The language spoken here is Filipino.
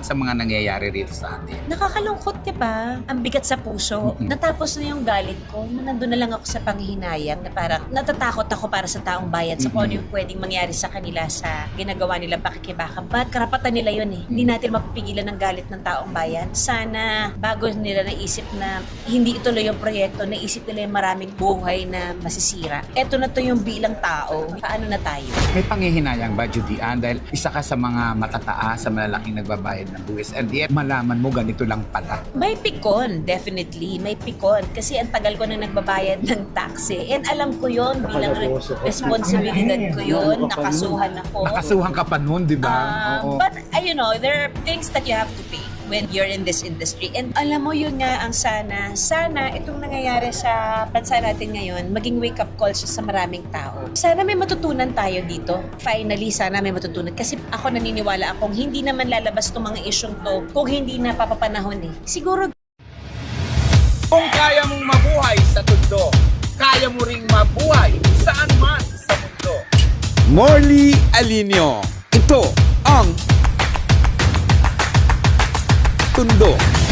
sa mga nangyayari rito sa atin. Nakakalungkot, di ba? Ang bigat sa puso. Mm-mm. Natapos na yung galit ko. Nandun na lang ako sa panghihinayang na parang natatakot ako para sa taong bayan sa kung ano yung pwedeng mangyari sa kanila sa ginagawa nilang pakikibaka. But karapatan nila yun eh. Hindi natin mapipigilan ng galit ng taong bayan. Sana bago nila naisip na hindi ituloy yung proyekto, naisip nila yung maraming buhay na masisira. Eto na to yung bilang tao. Paano na tayo? May panghihinayang ba, Judian? Dahil isa ka sa mga matataas, sa malalaking nagbabayad ng buwis. And yet, malaman mo ganito lang pala. May pikon, definitely. May pikon. Kasi ang tagal ko na nagbabayad ng taxi. And alam ko yon bilang re- responsibilidad ko yon Nakasuhan ako. Nakasuhan ka pa noon, di ba? Oo. but, uh, you know, there are things that you have to pay when you're in this industry. And alam mo yun nga ang sana, sana itong nangyayari sa bansa natin ngayon, maging wake-up call siya sa maraming tao. Sana may matutunan tayo dito. Finally, sana may matutunan. Kasi ako naniniwala akong hindi naman lalabas itong mga isyong to kung hindi na papapanahon eh. Siguro Kung kaya mong mabuhay sa tundo, kaya mo ring mabuhay saan man sa mundo. Morley Alinio. Ito ang คุณโด่ง